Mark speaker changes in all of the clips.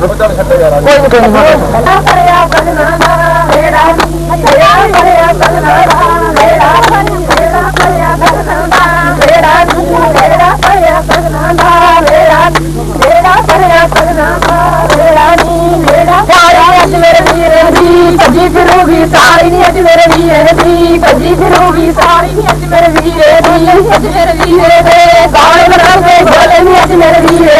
Speaker 1: ਕੋਈ ਨਹੀਂ ਕੋਈ ਨਹੀਂ
Speaker 2: ਕਰਿਆ ਦਾ ਮੇਰਾ ਨੀ ਦਾ ਮੇਰਾ ਮੇਰਾ ਕਰਿਆ ਬਗਨਾ ਦਾ ਮੇਰਾ ਨੀ ਮੇਰਾ ਅੱਜ ਮੇਰੇ ਵੀਰ ਦੀ ਭੱਜੀ ਫਿਰੂਗੀ ਸਾਰੀ ਨੀ ਅੱਜ ਮੇਰੇ ਵੀਰ ਦੀ ਭੱਜੀ ਫਿਰੂਗੀ ਸਾਰੀ ਨੀ ਅੱਜ ਮੇਰੇ ਵੀਰ ਦੀ ਅੱਜ ਮੇਰੇ ਵੀਰੇ ਦੇ ਗਾਣੇ ਬਣਾਉਂਦੇ ਗੋਲੇ ਨੀ ਅੱਜ ਮੇਰੇ ਵੀਰੇ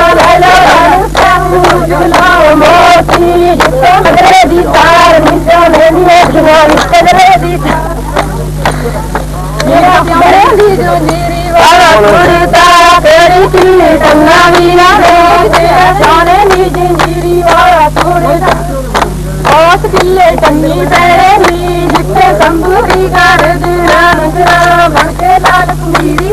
Speaker 2: ਉਸ ਕਿੱਲੇ ਨੀ ਜਿੱਥੇ ਸੰਭੂਰੀ ਕਰ ਦਿਨਾਂ ਨਜ਼ਰਾਂ ਬਣ ਕੇ ਲਾਲ ਕੁਮੀਰੀ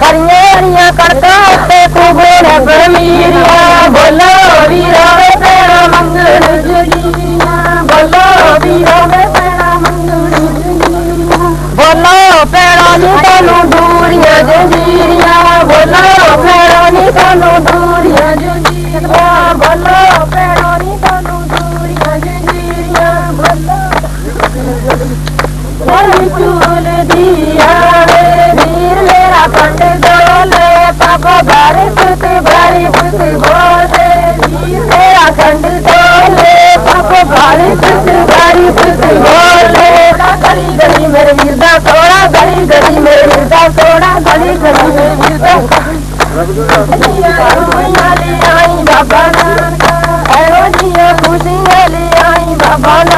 Speaker 2: ਕਰੀਏ ਅੜੀਆਂ ਕਰਦਾ ਉੱਤੇ ਖੂਬੇ ਨੇ ਬਰਮੀਰੀਆਂ ਬੋਲੋ ਵੀਰਾ ਵੇ ਤੇਰਾ ਮੰਗਣ ਜੁਲੀਆਂ ਬੋਲੋ ਵੀਰਾ ਵੇ ਤੇਰਾ ਮੰਗਣ ਜੁਲੀਆਂ ਬੋਲੋ ਪੈਰਾਂ ਨੀ ਤੈਨੂੰ ਦੂਰੀਆਂ ਜੰਜੀਰੀਆਂ त्रिशूल दिया डोले पापो भारी पुत भारी पुत बोले मेरा खंड डोले पापो भारी पुत भारी पुत गली गली मेरे वीरदा सोड़ा गली गली मेरे वीरदा सोड़ा गली गली मेरे बाबा खुशियाँ ले आई बाबा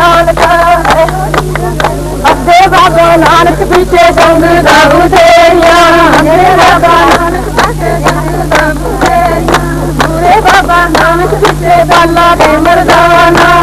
Speaker 2: ਨਾਨਕ ਪਿੱਛੇ ਸੰਗ ਦਾਰੂ ਤੇਰੀਆਂ ਅੱਗੇ ਬਾਬਾ ਨਾਨਕ ਪਿੱਛੇ ਸੰਗ ਦਾਰੂ ਤੇਰੀਆਂ, ਮੂਰੇ ਬਾਬਾ ਨਾਨਕ ਪਿੱਛੇ ਬਾਲਾ ਦੇ ਮਰਦਾਨਾ।